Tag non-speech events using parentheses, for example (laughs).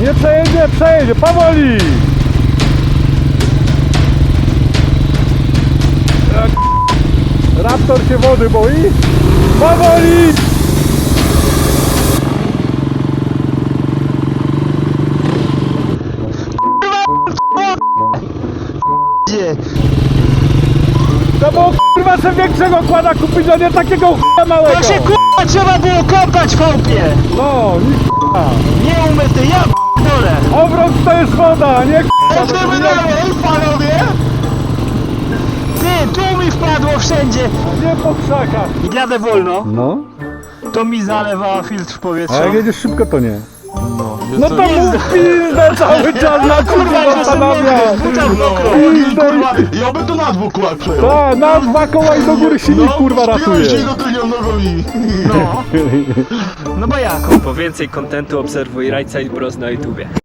nie przejedzie, powoli! Jak Raptor się wody boi? Powoli! To było kurwa sobie większego kłada kupić, a nie takiego chuja małego! To się kurwa trzeba było kąpać w chałupie! No, jest woda, nie k***a. Jedziemy dalej, panowie! Ty, tu mi wpadło wszędzie! Nie po krzakach. Jadę wolno, No, to mi zalewa filtr a powietrza. jak jedziesz szybko to nie. No, No to mów pizdę cały czas na kurwa zastanawia. Buta w mokro. kurwa, ja by to na dwóch kołach przejął. Tak, na dwa koła i do góry silnik kurwa ratuje. Spiąłeś go tylnią nogami. No. (laughs) No bo jak? Po więcej kontentu obserwuj Right Side Bros na YouTubie.